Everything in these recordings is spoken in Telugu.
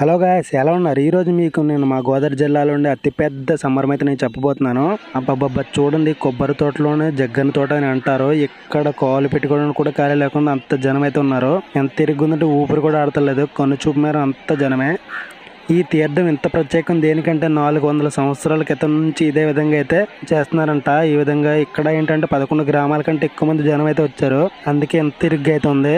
హలో గాయస్ ఎలా ఉన్నారు? ఈరోజు మీకు నేను మా గోదావరి జిల్లాలో ఉండే అతిపెద్ద సంబరం అయితే నేను చెప్పబోతున్నాను. అబ్బబ్బబ్బా చూడండి కొబ్బరి తోటలోనే జగ్గని తోట అని అంటారు. ఇక్కడ కాలు పెట్టుకోవడానికి కూడా ఖాళీ లేకుండా అంత జనం అయితే ఉన్నారు. ఎంత తిరిగిందంటే ఊపిరి కూడా ఆడతలేదు. కన్ను చూపు మేర అంత జనమే. ఈ తీర్థం ఇంత ప్రత్యేకం దేనికంటే నాలుగు వందల సంవత్సరాల క్రితం నుంచి ఇదే విధంగా అయితే చేస్తున్నారంట. ఈ విధంగా ఇక్కడ ఏంటంటే పదకొండు గ్రామాల కంటే ఎక్కువ మంది జనం అయితే వచ్చారు. అందుకే ఎంత తిరిగ్గా అయితే ఉంది.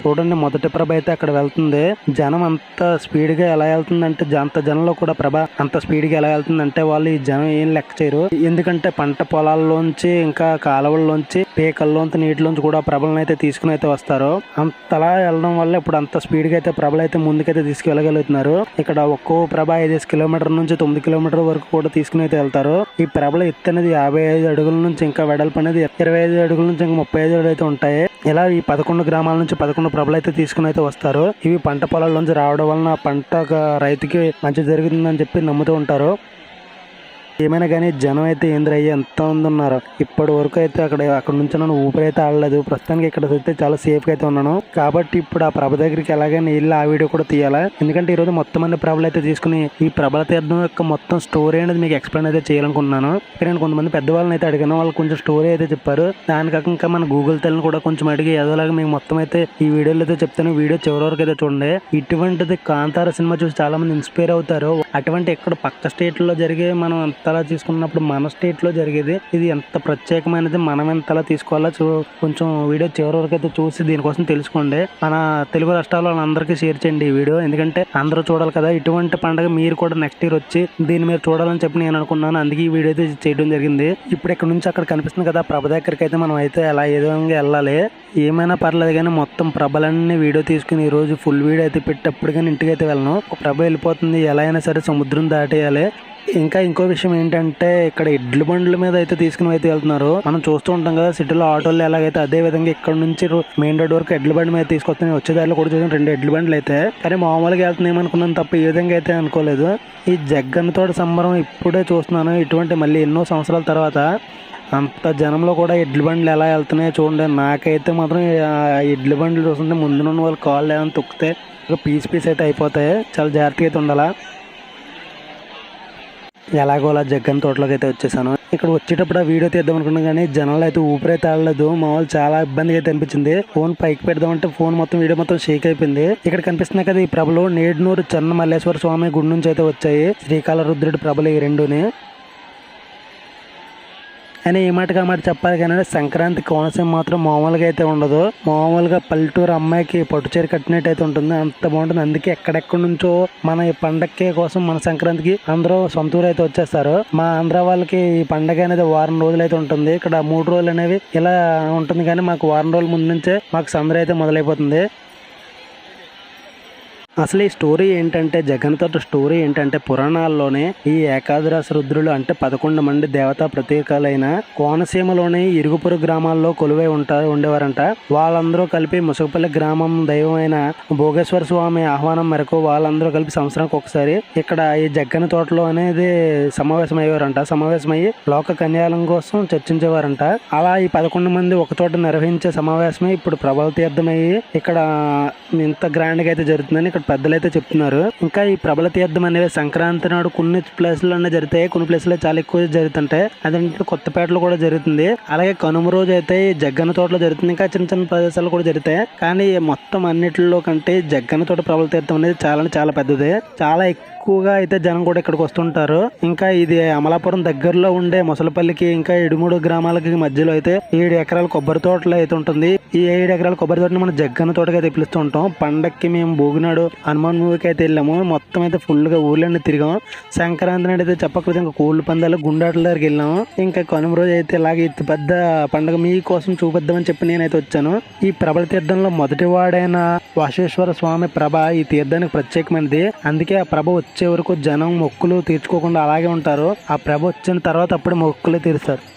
చూడండి మొదటి ప్రభ అయితే అక్కడ వెళ్తుంది. జనం అంత స్పీడ్గా ఎలా వెళ్తుందంటే అంత జనంలో కూడా ప్రభ అంత స్పీడ్గా ఎలా వెళ్తుందంటే వాళ్ళు ఈ జనం ఏం లెక్క చేయరు. ఎందుకంటే పంట పొలాల్లోంచి ఇంకా కాలువల్లోంచి పేకల్లోంచి నీటిలోంచి కూడా ప్రభలను అయితే తీసుకుని అయితే వస్తారు. అంతలా వెళ్ళడం వల్ల ఇప్పుడు అంత స్పీడ్గా అయితే ప్రభలు అయితే ముందుకైతే తీసుకువెళ్ళగలుగుతున్నారు ఇక్కడ ఒక్కో ప్రభ ఐదేసి కిలోమీటర్ నుంచి తొమ్మిది కిలోమీటర్ వరకు కూడా తీసుకుని అయితే వెళ్తారు. ఈ ప్రభల ఎత్తు అనేది యాభై ఐదు అడుగుల నుంచి ఇంకా వెడల్పు అనేది ఇరవై ఐదు అడుగుల నుంచి ఇంకా ముప్పై ఐదు అడుగులు అయితే ఉంటాయి. ఇలా ఈ పదకొండు గ్రామాల నుంచి పదకొండు ప్రభలు అయితే తీసుకుని అయితే వస్తారు. ఇవి పంట పొలాల నుంచి రావడం వలన పంట ఒక రైతుకి మంచి జరుగుతుందని చెప్పి నమ్ముతూ ఉంటారు. ఏమైనా కానీ జనం అయితే ఏంద్రయ్య ఎంత మంది ఉన్నారు? ఇప్పటి వరకు అయితే అక్కడ అక్కడ నుంచి నన్ను ఊపిరి అయితే ఆడలేదు. ప్రస్తుతానికి ఇక్కడ అయితే చాలా సేఫ్గా అయితే ఉన్నాను. కాబట్టి ఇప్పుడు ఆ ప్రభ దగ్గరికి ఎలాగైనా వెళ్ళి ఆ వీడియో కూడా తీయాలా? ఎందుకంటే ఈరోజు మొత్తం అన్ని ప్రభలు అయితే తీసుకుని ఈ ప్రభల తీర్థం యొక్క మొత్తం స్టోరీ అనేది మీకు ఎక్స్ప్లెయిన్ అయితే చేయాలనుకుంటున్నాను. ఇక్కడ నేను కొంతమంది పెద్దవాళ్ళని అయితే అడిగాను. వాళ్ళు కొంచెం స్టోరీ అయితే చెప్పారు. దానికాక ఇంకా మన గూగుల్ తెల్లని కూడా కొంచెం అడిగి ఏదోలాగా మీకు మొత్తం అయితే ఈ వీడియోలో అయితే చెప్తాను. వీడియో చివరి వరకు అయితే చూడండి. ఇటువంటిది కాంతార సినిమా చూసి చాలా మంది ఇన్స్పైర్ అవుతారు. అటువంటి ఇక్కడ పక్క స్టేట్లో జరిగే మనం ఎంతలా తీసుకున్నప్పుడు మన స్టేట్లో జరిగేది. ఇది ఎంత ప్రత్యేకమైనది మనం ఎంతలా తీసుకోవాలో చూ కొంచెం వీడియో చివరి వరకు అయితే చూసి దీనికోసం తెలుసుకోండి. మన తెలుగు రాష్ట్రాల వాళ్ళందరికీ షేర్ చేయండి ఈ వీడియో. ఎందుకంటే అందరూ చూడాలి కదా ఇటువంటి పండుగ మీరు కూడా నెక్స్ట్ ఇయర్ వచ్చి దీన్ని మీరు చూడాలని చెప్పి నేను అనుకున్నాను. అందుకే ఈ వీడియో అయితే చేయడం జరిగింది. ఇప్పుడు ఇక్కడ నుంచి అక్కడ కనిపిస్తుంది కదా ప్రభ దగ్గరికి అయితే మనం అయితే ఎలా ఏ విధంగా వెళ్ళాలి ఏమైనా పర్లేదు కానీ మొత్తం ప్రభలన్నీ వీడియో తీసుకుని ఈ రోజు ఫుల్ వీడియో అయితే పెట్టేప్పుడు కానీ ఇంటికి అయితే వెళ్ళను. ప్రభ వెళ్ళిపోతుంది ఎలా అయినా సరే సముద్రం దాటేయాలి. ఇంకా ఇంకో విషయం ఏంటంటే ఇక్కడ ఎడ్ల బండ్ల మీద అయితే తీసుకుని అయితే వెళ్తున్నారు. మనం చూస్తూ ఉంటాం కదా సిటీలో ఆటోలు ఎలాగైతే అదే విధంగా ఇక్కడ నుంచి మెయిన్ రోడ్ వరకు ఎడ్ల బండి మీద తీసుకొస్తున్నాయి. వచ్చే దారిలో కూడా చూసాం రెండు ఎడ్ల బండ్లు అయితే. కానీ మామూలుగా వెళ్తున్నాయి అనుకున్నాను తప్ప ఈ విధంగా అయితే అనుకోలేదు. ఈ జగ్గన్న తోట సంబరం ఇప్పుడే చూస్తున్నాను. ఇటువంటి మళ్ళీ ఎన్నో సంవత్సరాల తర్వాత అంత జనంలో కూడా ఎడ్ల బండ్లు ఎలా వెళ్తున్నాయో చూడండి. నాకైతే మాత్రం ఆ ఎడ్ల బండ్లు చూస్తుంటే ముందున్న వాళ్ళు కాళ్ళు ఏమైనా తొక్కితే పీస్ పీస్ అయితే అయిపోతాయి. చాలా జాగ్రత్తగా అయితే ఉండాలా? ఎలాగో అలా జగ్గన్ తోటలోకి అయితే వచ్చేసాను. ఇక్కడ వచ్చేటప్పుడు ఆ వీడియో తీద్దాం అనుకున్నాను కానీ జనాలు అయితే ఊపిరే తాగలేదు మా వాళ్ళు చాలా ఇబ్బందిగా అయితే అనిపించింది. ఫోన్ పైకి పెడదామంటే ఫోన్ మొత్తం వీడియో మొత్తం షేక్ అయిపోయింది. ఇక్కడ కనిపిస్తున్నాయి కదా ఈ ప్రభలు నేడునూరు చెన్న మల్లేశ్వర స్వామి గుడి నుంచి అయితే వచ్చాయి. శ్రీకాళ రుద్రుడి ప్రభలు ఈ రెండుని. అని ఈ మాటకి ఆ మాట చెప్పాలి కానీ సంక్రాంతి కోనసీమ మాత్రం మామూలుగా అయితే ఉండదు. మామూలుగా పల్లెటూరు అమ్మాయికి పట్టు చీర కట్టినట్టు అయితే ఉంటుంది. అంత బాగుంటుంది. అందుకే ఎక్కడెక్కడి నుంచో మన ఈ పండక్కి కోసం మన సంక్రాంతికి అందరూ సొంత ఊరు అయితే వచ్చేస్తారు. మా ఆంధ్ర వాళ్ళకి ఈ పండగ అనేది వారం రోజులు అయితే ఉంటుంది. ఇక్కడ మూడు రోజులు అనేవి ఇలా ఉంటుంది కానీ మాకు వారం రోజుల ముందు నుంచే మాకు సందడి అయితే మొదలైపోతుంది. అసలు ఈ స్టోరీ ఏంటంటే జగన్తోట స్టోరీ ఏంటంటే పురాణాల్లోనే ఈ ఏకాదశ రుద్రులు అంటే పదకొండు మంది దేవతా ప్రతీకాలైన కోనసీమలోని ఇరుగుపురు గ్రామాల్లో కొలువై ఉంటారు ఉండేవారంట. వాళ్ళందరూ కలిపి ముసుగుపల్లి గ్రామం దైవమైన భోగేశ్వర స్వామి ఆహ్వానం మేరకు వాళ్ళందరూ కలిపి సంవత్సరానికి ఒకసారి ఇక్కడ ఈ జగ్గన తోటలో అనేది సమావేశం అయ్యేవారంట సమావేశమయ్యి లోక కన్యాలం కోసం చర్చించేవారంట. అలా ఈ పదకొండు మంది ఒక చోట నిర్వహించే సమావేశమే ఇప్పుడు ప్రభల తీర్థమయ్యి ఇక్కడ ఇంత గ్రాండ్గా అయితే జరుగుతుందని ఇక్కడ పెద్దలు అయితే చెప్తున్నారు. ఇంకా ఈ ప్రభల తీర్థం అనేవి సంక్రాంతి నాడు కొన్ని ప్లేస్లోనే జరుగుతాయి. కొన్ని ప్లేస్లో చాలా ఎక్కువ జరుగుతుంటాయి. అదంటే కొత్తపేటలో కూడా జరుగుతుంది. అలాగే కనుమ రోజు అయితే ఈ జగ్గన్న తోటలో జరుగుతుంది. ఇంకా చిన్న చిన్న ప్రదేశాలు కూడా జరుగుతాయి. కానీ మొత్తం అన్నిటిలో కంటే జగ్గన్న తోట ప్రభల తీర్థం అనేది చాలా చాలా పెద్దది. చాలా ఎక్కువగా అయితే జనం కూడా ఇక్కడికి వస్తుంటారు. ఇంకా ఇది అమలాపురం దగ్గరలో ఉండే ముసలపల్లికి ఇంకా ఇడుమూడు గ్రామాలకి మధ్యలో అయితే ఏడు ఎకరాల కొబ్బరి తోటలు అయితే ఉంటుంది. ఈ ఏడు ఎకరాల కొబ్బరి తోటని మనం జగ్గన్న తోటగా అయితే పిలుస్తూ ఉంటాం పండక్కి మేము భోగినాడు హనుమాన్ మూవీకి అయితే వెళ్ళాము. మొత్తం అయితే ఫుల్గా ఊళ్ళని తిరిగాం. సంక్రాంతి నాడు అయితే చెప్పకపోతే ఇంకా కోళ్ళు పందాలు గుండాటల దగ్గరికి వెళ్ళాము. ఇంకా కనుమ రోజు అయితే ఇలాగే ఇంత పెద్ద పండగ మీకోసం చూపిద్దామని చెప్పి నేనైతే వచ్చాను. ఈ ప్రభల తీర్థంలో మొదటి వాడైన వాసేశ్వర స్వామి ప్రభ ఈ తీర్థానికి ప్రత్యేకమైనది. అందుకే ఆ ప్రభ వచ్చే వరకు జనం మొక్కులు తీర్చుకోకుండా అలాగే ఉంటారు. ఆ ప్రభ వచ్చిన తర్వాత అప్పుడు మొక్కులు తీరుస్తారు.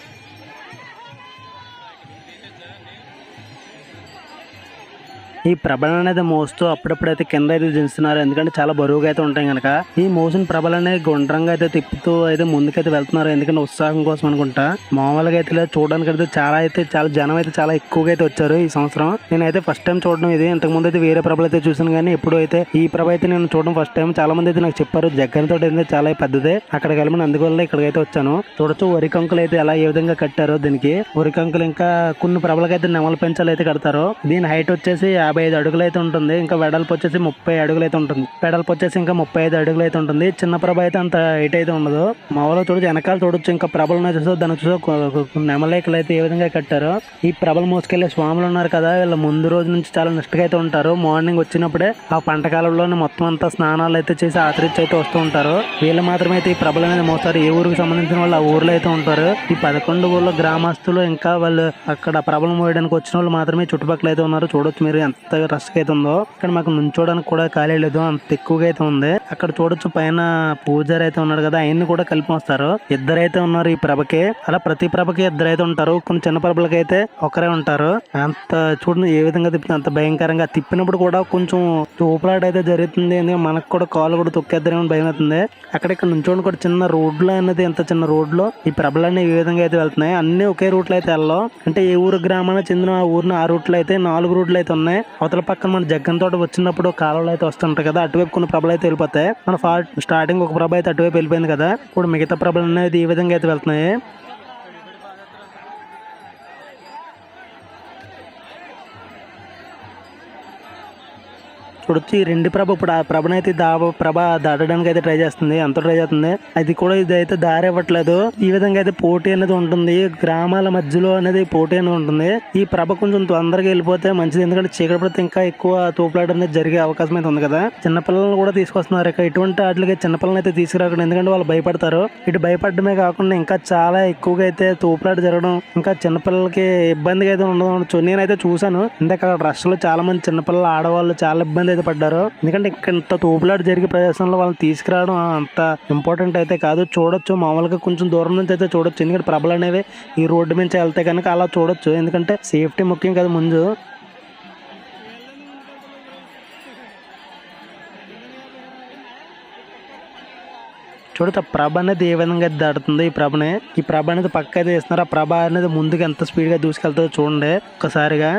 ఈ ప్రభలు అనేది మోస్తూ అప్పుడప్పుడైతే కింద అయితే దించుతున్నారు. ఎందుకంటే చాలా బరువుగా అయితే ఉంటాయి కనుక ఈ మోసిన ప్రభలు అనేది గుండ్రంగా అయితే తిప్పుతూ అయితే ముందుకైతే వెళ్తున్నారు. ఎందుకంటే ఉత్సాహం కోసం అనుకుంటా. మామూలుగా అయితే చూడడానికి అయితే చాలా అయితే చాలా జనం అయితే చాలా ఎక్కువగా అయితే వచ్చారు ఈ సంవత్సరం. నేనైతే ఫస్ట్ టైం చూడడం ఇది. ఇంతకు ముందు అయితే వేరే ప్రభలు అయితే చూసాను కానీ ఇప్పుడు అయితే ఈ ప్రభ అయితే నేను చూడడం ఫస్ట్ టైం చాలా మంది అయితే నాకు చెప్పారు జగ్గన్ తోట అయితే చాలా పెద్దదే. అక్కడికి వెళ్ళమని అందువల్ల ఇక్కడికైతే వచ్చాను. చూడొచ్చు వరి కంకులు అయితే ఎలా ఏ విధంగా కట్టారో దీనికి. వరి కంకులు ఇంకా కొన్ని ప్రభలకైతే నెమల పెంచాలు అయితే కడతారు. దీని హైట్ వచ్చేసి యాభై ఐదు అడుగులు అయితే ఉంటుంది. ఇంకా వెడల్పు వచ్చేసి ముప్పై అడుగులు అయితే ఉంటుంది. వెడల్పు వచ్చేసి ఇంకా ముప్పై ఐదు అడుగులు అయితే ఉంటుంది. చిన్న ప్రభ అయితే అంత హైట్ అయితే ఉండదు. మామూలుగా చూడొచ్చు వెనకాల చూడొచ్చు. ఇంకా ప్రభలను చూసో దాన్ని చూసో నెమలేకలు అయితే ఏ విధంగా కట్టారో. ఈ ప్రభలు మోసుకెళ్ళే స్వాములు ఉన్నారు కదా వీళ్ళ ముందు రోజు నుంచి చాలా నిష్ఠగా అయితే ఉంటారు. మార్నింగ్ వచ్చినప్పుడే ఆ పంట కాలంలోనే మొత్తం అంతా స్నానాలు అయితే చేసి ఆచరించి అయితే వస్తూ ఉంటారు. వీళ్ళు మాత్రమే అయితే ఈ ప్రభలు అనేది మోస్తారు. ఏ ఊరికి సంబంధించిన వాళ్ళు ఆ ఊర్లో అయితే ఉంటారు. ఈ పదకొండు ఊర్లో గ్రామస్తులు ఇంకా వాళ్ళు అక్కడ ప్రభలు మోయడానికి వచ్చిన వాళ్ళు మాత్రమే చుట్టుపక్కల అయితే ఉన్నారు. చూడొచ్చు మీరు ఎంత రష్ అయితే ఉందో ఇక్కడ మాకు నుంచోడానికి కూడా ఖాళీ లేదు అంత ఎక్కువగా అయితే ఉంది. అక్కడ చూడొచ్చు పైన పూజారి అయితే ఉన్నాడు కదా ఆయన్ని కూడా కలిపి వస్తారు ఇద్దరైతే ఉన్నారు ఈ ప్రభకి. అలా ప్రతి ప్రభకి ఇద్దరైతే ఉంటారు. కొన్ని చిన్న ప్రభలకి అయితే ఒకరే ఉంటారు. అంత చూడండి ఏ విధంగా తిప్పితే అంత భయంకరంగా. తిప్పినప్పుడు కూడా కొంచెం తూపులాట అయితే జరుగుతుంది ఎందుకంటే మనకు కూడా కాలు కూడా తొక్కేద్దరేమో భయం అవుతుంది అక్కడ ఇక్కడ నుంచోండి కూడా చిన్న రోడ్లు అనేది ఎంత చిన్న రోడ్లో ఈ ప్రభలన్నీ ఏ విధంగా అయితే వెళ్తున్నాయి. అన్ని ఒకే రూట్లో అయితే వెళ్ళవు అంటే ఏ ఊరు గ్రామానికి చెందిన ఆ ఊరిని ఆ రూట్లో అయితే నాలుగు రూట్లు అయితే ఉన్నాయి. అవతల పక్కన మన జగ్గన్ తోట వచ్చినప్పుడు కాలువలు అయితే వస్తుంటాయి కదా అటువైపు కొన్ని ప్రభలు అయితే వెళ్ళిపోతాయి. మన ఫా స్టార్టింగ్ ఒక ప్రభ అయితే అటువైపు వెళ్ళిపోయింది కదా ఇప్పుడు మిగతా ప్రభలు అనేది ఈ విధంగా అయితే వెళ్తున్నాయి. చూడొచ్చు వచ్చి రెండు ప్రభ ఇప్పుడు ఆ ప్రభనైతే దాబ ప్రభ దాటడానికి అయితే ట్రై చేస్తుంది ఎంత ట్రై చేస్తుంది. అది కూడా ఇది అయితే దారి ఇవ్వట్లేదు ఈ విధంగా అయితే పోటీ అనేది ఉంటుంది. గ్రామాల మధ్యలో అనేది పోటీ అనేది ఉంటుంది. ఈ ప్రభ కొంచెం తొందరగా వెళ్ళిపోతే మంచిది. ఎందుకంటే చీకటి పడితే ఇంకా ఎక్కువ తోపులాట అనేది జరిగే అవకాశం అయితే ఉంది కదా. చిన్నపిల్లలను కూడా తీసుకొస్తున్నారు. ఇక ఇటువంటి వాటికి చిన్నపిల్లలు అయితే తీసుకురాకండి ఎందుకంటే వాళ్ళు భయపడతారు. ఇటు భయపడమే కాకుండా ఇంకా చాలా ఎక్కువగా అయితే తోపులాట జరగడం ఇంకా చిన్నపిల్లలకి ఇబ్బందిగా అయితే ఉండదు నేనైతే చూశాను. ఇందాక అక్కడ రష్ చాలా మంది చిన్నపిల్లలు ఆడవాళ్ళు చాలా ఇబ్బంది అయితే పడ్డారు? ఎందుకంటే ఇక్కడ ఇంత తోపులాట జరిగే ప్రదేశంలో వాళ్ళని తీసుకురావడం అంత ఇంపార్టెంట్ అయితే కాదు. చూడొచ్చు. మామూలుగా కొంచెం దూరం నుంచి అయితే చూడొచ్చు. ఎందుకంటే ప్రభలు అనేవి ఈ రోడ్డు నుంచి వెళ్తే కనుక అలా చూడొచ్చు. ఎందుకంటే సేఫ్టీ ముఖ్యం కదా ముందు. చూడతా ప్రభ అనేది ఏ విధంగా దాడుతుంది ఈ ప్రభనే. ఈ ప్రభ అనేది పక్క అయితే వేస్తున్నారు ఆ ప్రభ అనేది ముందుకు ఎంత స్పీడ్గా దూసుకెళ్తుందో చూడండి. ఒక్కసారిగా.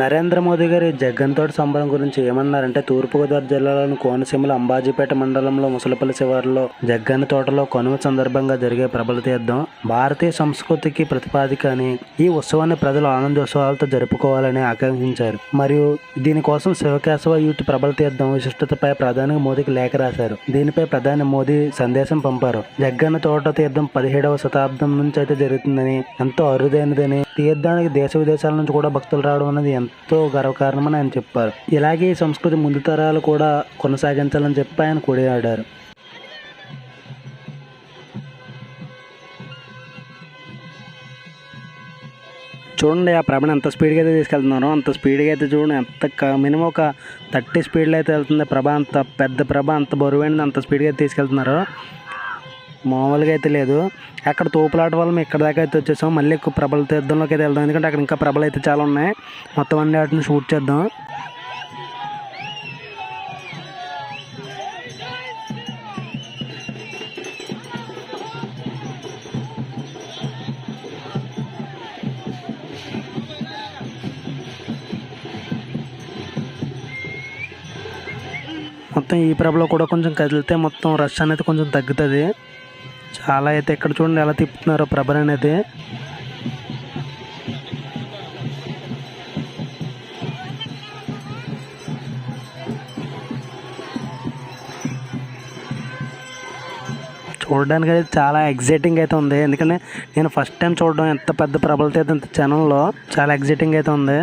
నరేంద్ర మోదీ గారి జగ్గన్ సంబరం గురించి ఏమన్నారంటే తూర్పుగోదావరి జిల్లాలోని కోనసీమల అంబాజీపేట మండలంలో ముసలపల్లి శివారులో జగ్గన్న తోటలో కనుమ సందర్భంగా జరిగే ప్రబల తీర్థం భారతీయ సంస్కృతికి ప్రతిపాదిక అని ఈ ఉత్సవాన్ని ప్రజలు ఆనందోత్సవాలతో జరుపుకోవాలని ఆకాంక్షించారు. మరియు దీనికోసం శివకేశవ యూత్ ప్రబల తీర్థం విశిష్టతపై ప్రధాని మోదీకి లేఖ రాశారు. దీనిపై ప్రధాని మోదీ సందేశం పంపారు. జగ్గన్న తోట తీర్థం పదిహేడవ శతాబ్దం నుంచి అయితే జరుగుతుందని ఎంతో అరుదైనదని తీర్థానికి దేశ విదేశాల నుంచి కూడా భక్తులు రావడం అనేది ఎంతో గర్వకారణమని ఆయన చెప్పారు. ఇలాగే ఈ సంస్కృతి ముందు తరాలు కూడా కొనసాగించాలని చెప్పి ఆయన కొనియాడారు. చూడండి ఆ ప్రభను ఎంత స్పీడ్గా అయితే తీసుకెళ్తున్నారో అంత స్పీడ్గా అయితే చూడండి ఎంత మినిమం ఒక థర్టీ స్పీడ్లో అయితే వెళ్తుంది ప్రభ అంత పెద్ద ప్రభ అంత బరువైనది అంత స్పీడ్గా తీసుకెళ్తున్నారో తీసుకెళ్తున్నారు మామూలుగా అయితే లేదు. అక్కడ తోపులాట వల్ల మేము ఇక్కడ దాకా అయితే వచ్చేసాం. మళ్ళీ ఎక్కువ ప్రభల తీర్థంలోకి అయితే వెళ్దాం. ఎందుకంటే అక్కడ ఇంకా ప్రభలు అయితే చాలా ఉన్నాయి. మొత్తం అన్ని వాటిని షూట్ చేద్దాం. మొత్తం ఈ ప్రభలో కూడా కొంచెం కదిలితే మొత్తం రష్ అనేది కొంచెం తగ్గుతుంది. చాలా అయితే ఇక్కడ చూడండి ఎలా తిప్పుతున్నారో ప్రభ అనేది. చూడడానికి అయితే చాలా ఎగ్జైటింగ్ అయితే ఉంది. ఎందుకంటే నేను ఫస్ట్ టైం చూడడం ఎంత పెద్ద ప్రభలతో అయితే ఇంత ఛానల్లో చాలా ఎగ్జైటింగ్ అయితే ఉంది.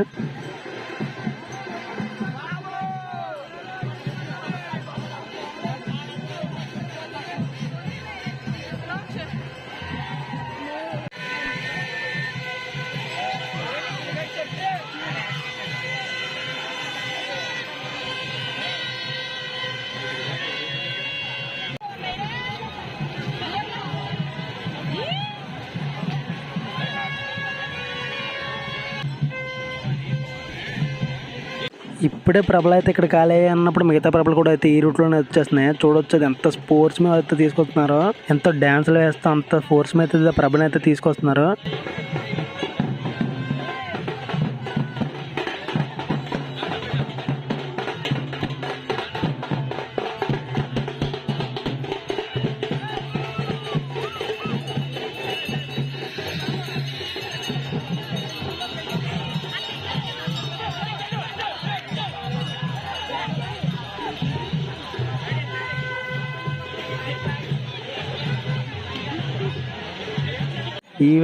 ఇప్పుడే ప్రభలు అయితే ఇక్కడ ఖాళీ అన్నప్పుడు మిగతా ప్రభలు కూడా అయితే ఈ రూట్లోనే వచ్చేస్తున్నాయి. చూడొచ్చు అది ఎంత స్పోర్ట్స్ మీద అయితే తీసుకొస్తున్నారో ఎంతో డ్యాన్సులు వేస్తా అంత ఫోర్స్ మీద అయితే ప్రభని అయితే తీసుకొస్తున్నారు.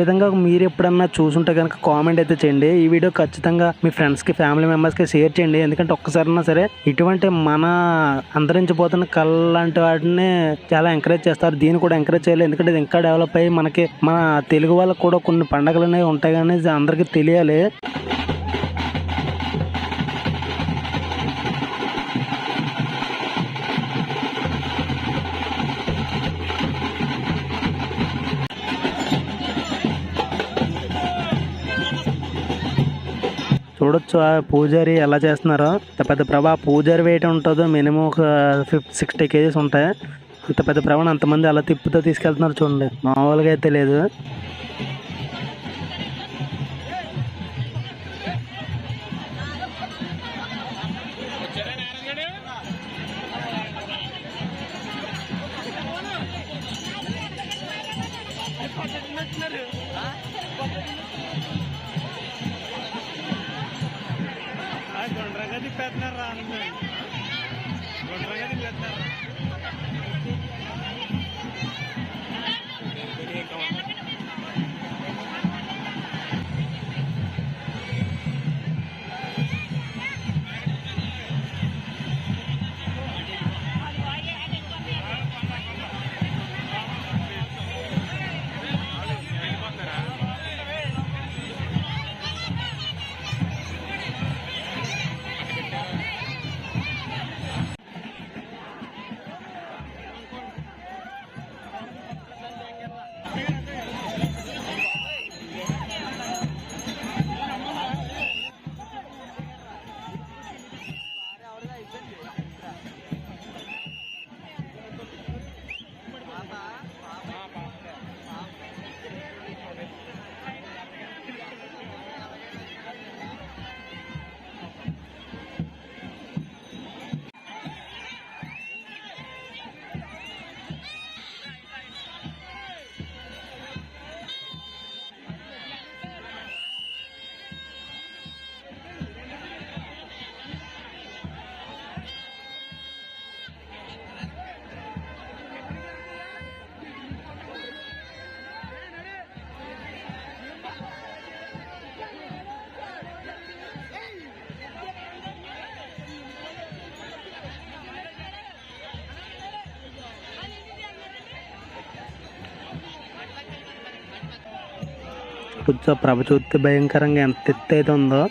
విధంగా మీరు ఎప్పుడన్నా చూసుంటే కనుక కామెంట్ అయితే చేయండి. ఈ వీడియో ఖచ్చితంగా మీ ఫ్రెండ్స్కి ఫ్యామిలీ మెంబర్స్కి షేర్ చేయండి. ఎందుకంటే ఒక్కసారైనా సరే ఇటువంటి మన అంతరించిపోతున్న కళ లాంటి వాటిని చాలా ఎంకరేజ్ చేస్తారు. దీన్ని కూడా ఎంకరేజ్ చేయాలి. ఎందుకంటే ఇది ఇంకా డెవలప్ అయ్యి మనకి మన తెలుగు వాళ్ళకి కూడా కొన్ని పండగలు అనేవి ఉంటాయి కానీ అందరికీ తెలియాలి. చూడొచ్చు ఆ పూజారి ఎలా చేస్తున్నారో పెద్ద ప్రభ ఆ పూజారి వెయిట్ ఉంటుందో మినిమం ఒక ఫిఫ్టీ సిక్స్టీ కేజీస్ ఉంటాయి. అంత పెద్ద ప్రభను అంతమంది అలా తిప్పుతో తీసుకెళ్తున్నారు చూడండి. మామూలుగా అయితే లేదు. కొంచెం ప్రభ చూస్తే భయంకరంగా ఎంత ఎత్తు అయితే ఉందో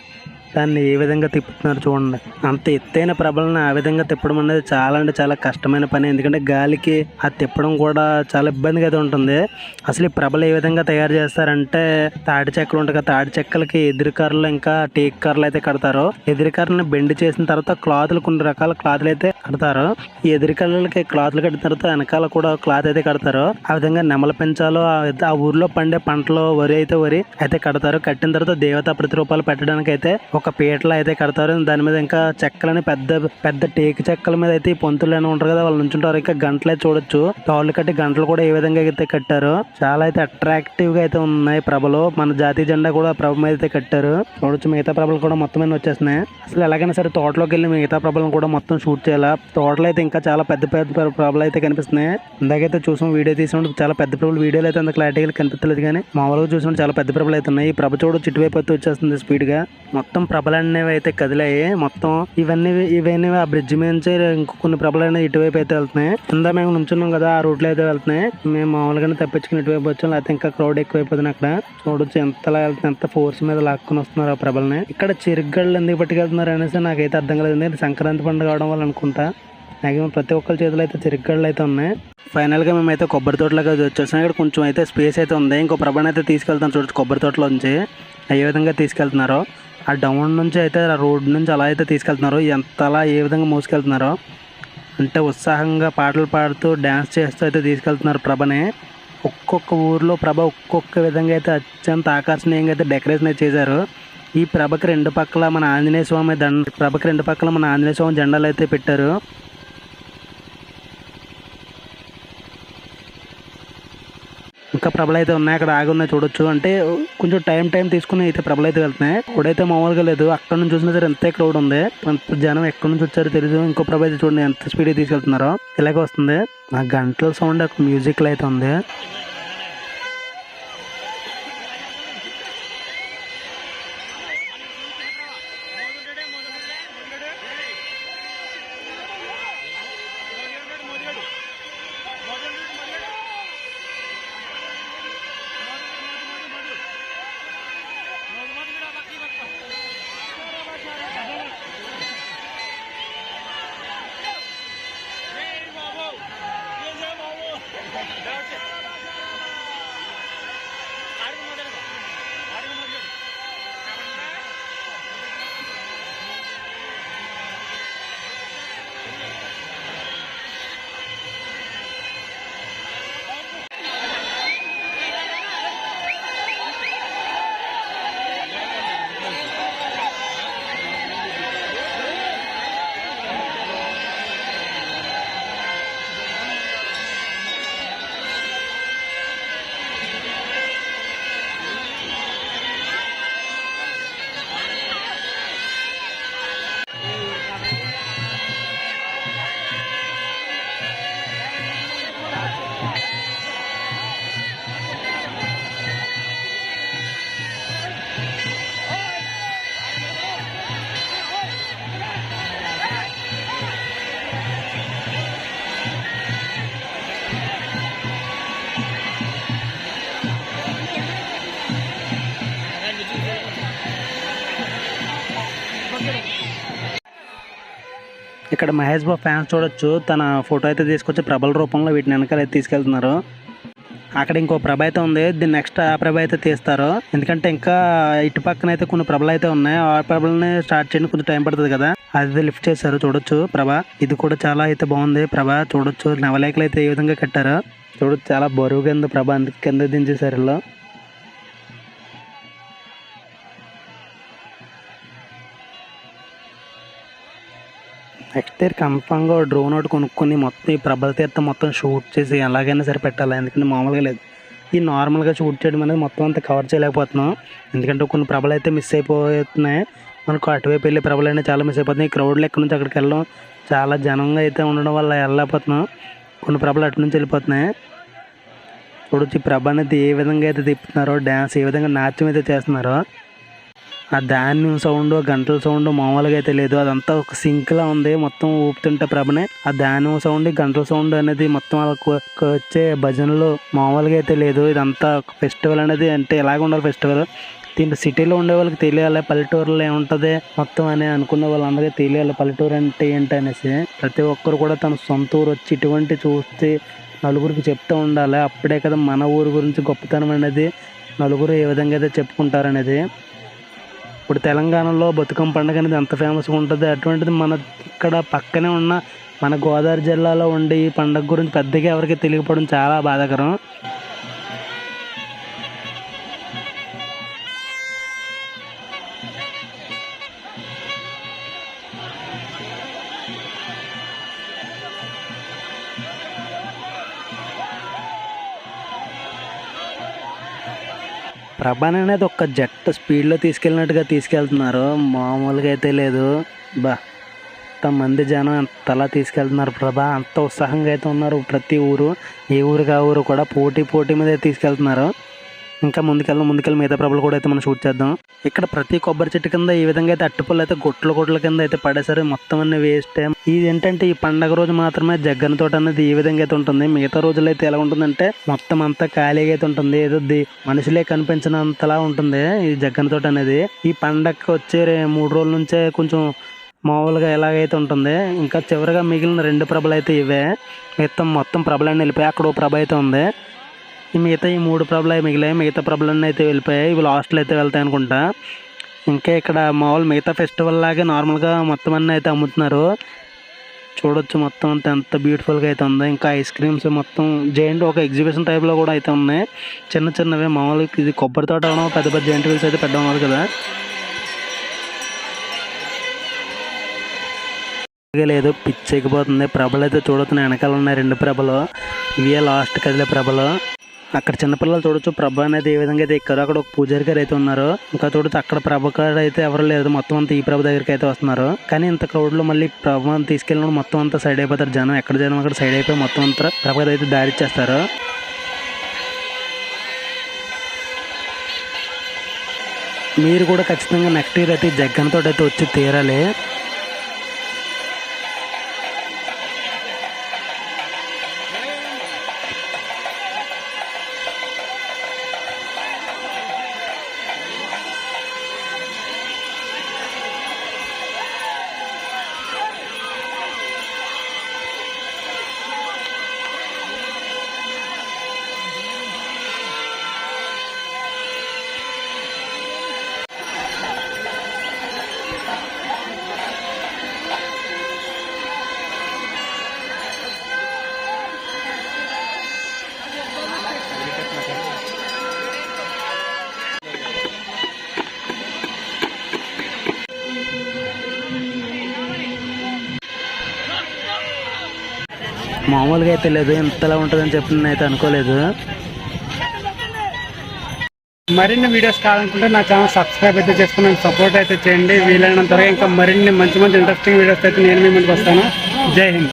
దాన్ని ఏ విధంగా తిప్పుతున్నారు చూడండి. అంత ఎత్తైన ప్రభలను ఆ విధంగా తిప్పడం అనేది చాలా అంటే చాలా కష్టమైన పని. ఎందుకంటే గాలికి ఆ తిప్పడం కూడా చాలా ఇబ్బందిగా అయితే ఉంటుంది. అసలు ఈ ప్రభలు ఏ విధంగా తయారు చేస్తారంటే తాటి చెక్కలు ఉంటాయి కదా తాటి చెక్కలకి ఎదురు ఇంకా టేక్ కర్రలు అయితే కడతారు. ఎదురు బెండ్ చేసిన తర్వాత క్లాత్లు కొన్ని రకాల క్లాత్లు అయితే కడతారు. ఈ ఎదురు కర్రలకి క్లాత్లు కట్టిన తర్వాత వెనకాల కూడా క్లాత్ అయితే కడతారు. ఆ విధంగా నెమల పెంచాలో ఆ ఆ ఊర్లో పండే పంటలో వరి అయితే వరి అయితే కడతారు. కట్టిన తర్వాత దేవతా ప్రతిరూపాలు పెట్టడానికి అయితే ఒక ఒక పీటలు అయితే కడతారు. దాని మీద ఇంకా చెక్కలని పెద్ద పెద్ద టేకు చెక్కల మీద అయితే ఈ పొంతులు అని ఉంటారు కదా వాళ్ళు నుంచుంటారు. ఇంకా గంటలు అయితే చూడొచ్చు. తాళ్ళు కట్టి గంటలు కూడా ఏ విధంగా అయితే కట్టారు. చాలా అయితే అట్రాక్టివ్గా అయితే ఉన్నాయి ప్రభలు. మన జాతీయ జెండా కూడా ప్రభ మీద అయితే కట్టారు. చూడొచ్చు మిగతా ప్రభలు కూడా మొత్తం మీద వచ్చేస్తున్నాయి. అసలు ఎలాగైనా సరే తోటలోకి వెళ్ళి మిగతా ప్రభలను కూడా మొత్తం షూట్ చేయాలా? తోటలో అయితే ఇంకా చాలా పెద్ద పెద్ద ప్ర- ప్రభలు అయితే కనిపిస్తున్నాయి. ఇందాకైతే చూసాం వీడియో తీసినప్పుడు చాలా పెద్ద ప్రభులు వీడియోలు అయితే అంత క్లారిటీగా కనిపించలేదు కానీ మామూలుగా చూసినప్పుడు చాలా పెద్ద ప్రభలు అయితే ఉన్నాయి. ఈ ప్రభ చూడు చిట్టువైపు అయితే వచ్చేస్తుంది స్పీడ్గా. మొత్తం ప్రభలు అనేవి అయితే కదిలాయి. మొత్తం ఇవన్నీ ఇవన్నీ ఆ బ్రిడ్జ్ మీద నుంచి ఇంకో కొన్ని ప్రభలు అనేవి ఇటువైపు అయితే వెళ్తున్నాయి. కింద మేము నుంచున్నాం కదా ఆ రూట్లో అయితే వెళ్తున్నాయి. మేము మామూలుగానే తప్పించుకుని ఇటువైపు వచ్చాం లేకపోతే ఇంకా క్రౌడ్ ఎక్కువైపోతుంది అక్కడ. చూడొచ్చు ఎంతలా వెళ్తుంది ఎంత ఫోర్స్ మీద లాక్కుని వస్తున్నారు ఆ ప్రభల్ని ఇక్కడ చెరుగళ్ళు ఎందుకు పట్టుకెళ్తున్నారు అనేసి నాకైతే అర్థం కాలేదు. సంక్రాంతి పండుగ అవడం వల్ల అనుకుంటా. మ్యాక్సిమం ప్రతి ఒక్కరి చేతిలో అయితే చెరుగళ్ళు అయితే ఉన్నాయి. ఫైనల్గా మేమైతే కొబ్బరి తోటలోకి వచ్చేసాం. ఇక్కడ కొంచెం అయితే స్పేస్ అయితే ఉంది. ఇంకో ప్రభని అయితే తీసుకెళ్తాం చూడొచ్చు కొబ్బరి తోటలో నుంచి ఏ విధంగా తీసుకెళ్తున్నారో. ఆ డౌన్ నుంచి అయితే ఆ రోడ్ నుంచి అలా అయితే తీసుకెళ్తున్నారు. ఎంత అలా ఏ విధంగా మోసుకెళ్తున్నారో అంటే ఉత్సాహంగా పాటలు పాడుతూ డ్యాన్స్ చేస్తూ అయితే తీసుకెళ్తున్నారు ప్రభని. ఒక్కొక్క ఊర్లో ప్రభ ఒక్కొక్క విధంగా అయితే అత్యంత ఆకర్షణీయంగా అయితే డెకరేషన్ అయితే చేశారు. ఈ ప్రభకి రెండు పక్కల మన ఆంజనేయ స్వామి దండ ప్రభకి రెండు పక్కల మన ఆంజనేయ స్వామి జెండాలు అయితే పెట్టారు. ఇంకా ప్రభలు అయితే ఉన్నాయి. అక్కడ ఆగి ఉన్నాయి చూడొచ్చు. అంటే కొంచెం టైం టైం తీసుకుని అయితే ప్రభలు అయితే వెళ్తున్నాయి. ఇప్పుడైతే మామూలుగా లేదు. అక్కడ నుంచి చూసినా సరే ఎంతే క్రౌడ్ ఉంది. జనం ఎక్కడి నుంచి వచ్చారో తెలియదు ఇంకో ప్రభ అయితే చూడండి ఎంత స్పీడ్ తీసుకెళ్తున్నారో. ఇలాగే వస్తుంది. ఆ గంటల సౌండ్ మ్యూజిక్ అయితే ఉంది. ఇక్కడ మహేష్ బాబు ఫ్యాన్స్ చూడొచ్చు. తన ఫోటో అయితే తీసుకొచ్చి ప్రభల రూపంలో వీటిని వెనకాల తీసుకెళ్తున్నారు. అక్కడ ఇంకో ప్రభ అయితే ఉంది. దీన్ని నెక్స్ట్ ఆ ప్రభ అయితే తీస్తారు. ఎందుకంటే ఇంకా ఇటు పక్కన అయితే కొన్ని ప్రభలు అయితే ఉన్నాయి. ఆ ప్రభలని స్టార్ట్ చేయడానికి కొంచెం టైం పడుతుంది కదా. అది లిఫ్ట్ చేశారు చూడొచ్చు ప్రభ. ఇది కూడా చాలా అయితే బాగుంది. ప్రభ చూడొచ్చు. నవలేకలు అయితే ఏ విధంగా కట్టారు. చూడొచ్చు. చాలా బరువుగా ఉంది ప్రభ అందుకు కింద దించేశారు ఇలా. నెక్స్ట్ ఇయర్ కన్ఫామ్గా డ్రోన్ ఒకటి కొనుక్కొని మొత్తం ఈ ప్రభల తీర్థం మొత్తం షూట్ చేసి ఎలాగైనా సరే పెట్టాలి? ఎందుకంటే మామూలుగా లేదు. ఈ నార్మల్గా షూట్ చేయడం అనేది మొత్తం అంతా కవర్ చేయలేకపోతున్నాం. ఎందుకంటే కొన్ని ప్రభలు అయితే మిస్ అయిపోతున్నాయి. మనకు అటువైపు వెళ్ళే ప్రభలు అయినా చాలా మిస్ అయిపోతున్నాయి. ఈ ఎక్కడి నుంచి అక్కడికి వెళ్ళడం చాలా జనంగా అయితే ఉండడం వల్ల వెళ్ళలేకపోతున్నాం. కొన్ని ప్రభలు అటు నుంచి వెళ్ళిపోతున్నాయి. చూడొచ్చు ఈ ప్రభ అనేది ఏ విధంగా అయితే తిప్పుతున్నారో డ్యాన్స్ ఏ విధంగా నాట్యం అయితే చేస్తున్నారో. ఆ ధాన్యం సౌండ్ గంటల సౌండ్ మామూలుగా అయితే లేదు. అదంతా ఒక సింక్ లా ఉంది. మొత్తం ఊపుతుంటే ప్రభనే ఆ ధాన్యం సౌండ్ గంటల సౌండ్ అనేది మొత్తం వాళ్ళకు వచ్చే భజనలు మామూలుగా అయితే లేదు. ఇదంతా ఒక ఫెస్టివల్ అనేది అంటే ఎలాగ ఉండాలి ఫెస్టివల్ దీంట్లో సిటీలో ఉండే వాళ్ళకి తెలియాలి. పల్లెటూరులో ఏముంటుంది మొత్తం అని అనుకున్న వాళ్ళందరికీ తెలియాలి. పల్లెటూరు అంటే ఏంటి అనేసి ప్రతి ఒక్కరు కూడా తన సొంత ఊరు వచ్చి ఇటువంటి చూస్తే నలుగురికి చెప్తూ ఉండాలి. అప్పుడే కదా మన ఊరు గురించి గొప్పతనం అనేది నలుగురు ఏ విధంగా అయితే చెప్పుకుంటారనేది ఇప్పుడు తెలంగాణలో బతుకమ్మ పండుగ అనేది ఎంత ఫేమస్గా ఉంటుంది అటువంటిది మన ఇక్కడ పక్కనే ఉన్న మన గోదావరి జిల్లాలో ఉండే ఈ పండుగ గురించి పెద్దగా ఎవరికి తెలియకపోవడం చాలా బాధాకరం. ప్రభాన్ అనేది ఒక జట్ స్పీడ్లో తీసుకెళ్ళినట్టుగా తీసుకెళ్తున్నారు. మామూలుగా అయితే లేదు. బా మంది జనం అంతలా తీసుకెళ్తున్నారు ప్రభా? అంత ఉత్సాహంగా అయితే ఉన్నారు ప్రతి ఊరు. ఏ ఊరు కా ఊరు కూడా పోటీ పోటీ మీద తీసుకెళ్తున్నారు. ఇంకా ముందుకెళ్ళి ముందుకెళ్ళి మిగతా ప్రభలు కూడా అయితే మనం షూట్ చేద్దాం. ఇక్కడ ప్రతి కొబ్బరి చెట్టు కింద ఈ విధంగా అయితే అట్టుపళ్ళు అయితే గుట్ల గుట్ల కింద అయితే పడేసారు మొత్తం అన్ని వేస్ట్ ఇది ఏంటంటే ఈ పండగ రోజు మాత్రమే జగ్గన తోట అనేది ఈ విధంగా అయితే ఉంటుంది. మిగతా రోజులు అయితే ఎలా ఉంటుందంటే మొత్తం అంతా ఖాళీగా అయితే ఉంటుంది. ఏదో మనుషులే కనిపించినంతలా ఉంటుంది ఈ జగ్గన తోట అనేది. ఈ పండగకి వచ్చే మూడు రోజుల నుంచే కొంచెం మామూలుగా ఎలాగైతే ఉంటుంది. ఇంకా చివరిగా మిగిలిన రెండు ప్రభలు అయితే ఇవే. మొత్తం మొత్తం ప్రభలన్నీ వెళ్ళిపోయి అక్కడ ఓ ప్రభ అయితే ఉంది. ఈ మిగతా ఈ మూడు ప్రభలు మిగిలాయి మిగతా ప్రభలన్నీ అయితే వెళ్ళిపోయాయి. ఇవి లాస్ట్లో అయితే వెళ్తాయి అనుకుంటా. ఇంకా ఇక్కడ మామూలు మిగతా ఫెస్టివల్ లాగే నార్మల్గా మొత్తం అన్నీ అయితే అమ్ముతున్నారు. చూడొచ్చు మొత్తం అంత ఎంత బ్యూటిఫుల్గా అయితే ఉంది. ఇంకా ఐస్ క్రీమ్స్ మొత్తం జైంట్ ఒక ఎగ్జిబిషన్ టైప్లో కూడా అయితే ఉన్నాయి. చిన్న చిన్నవి. మామూలుగా ఇది కొబ్బరి తోట అవడం పెద్ద పెద్ద జైంట్ వీల్స్ అయితే పెద్ద ఉన్నారు కదా. లేదు. పిచ్చెక్కిపోతుంది. ప్రభలు అయితే చూడొచ్చు వెనకాల ఉన్నాయి రెండు ప్రభలు. ఇవే లాస్ట్ కదిలే ప్రభలు. అక్కడ చిన్నపిల్లలు చూడొచ్చు. ప్రభ అనేది ఏ విధంగా అయితే ఎక్కారు అక్కడ ఒక పూజారి గారు అయితే ఉన్నారు. ఇంకా చూడొచ్చు అక్కడ ప్రభ కాడ అయితే ఎవరు లేదు మొత్తం అంతా ఈ ప్రభ దగ్గరికి అయితే వస్తున్నారు. కానీ ఇంత క్రౌడ్లో మళ్ళీ ప్రభ తీసుకెళ్ళినప్పుడు మొత్తం అంతా సైడ్ అయిపోతారు జనం. ఎక్కడ జనం అక్కడ సైడ్ అయిపోయి మొత్తం అంతా ప్రభ అయితే దారి ఇచ్చేస్తారు. మీరు కూడా ఖచ్చితంగా నెక్స్ట్ ఇయర్ అయితే జగ్గన్ తోటి అయితే వచ్చి తీరాలి. మామూలుగా అయితే లేదు. ఇంతలా ఉంటుందని చెప్పి నేనైతే అనుకోలేదు. మరిన్ని వీడియోస్ కావాలనుకుంటే నా ఛానల్ సబ్స్క్రైబ్ అయితే చేసుకుని సపోర్ట్ అయితే చేయండి. వీలైనంత వరకు ఇంకా మరిన్ని మంచి మంచి ఇంట్రెస్టింగ్ వీడియోస్ అయితే నేను మీ ముందుకు వస్తాను. జై హింద్.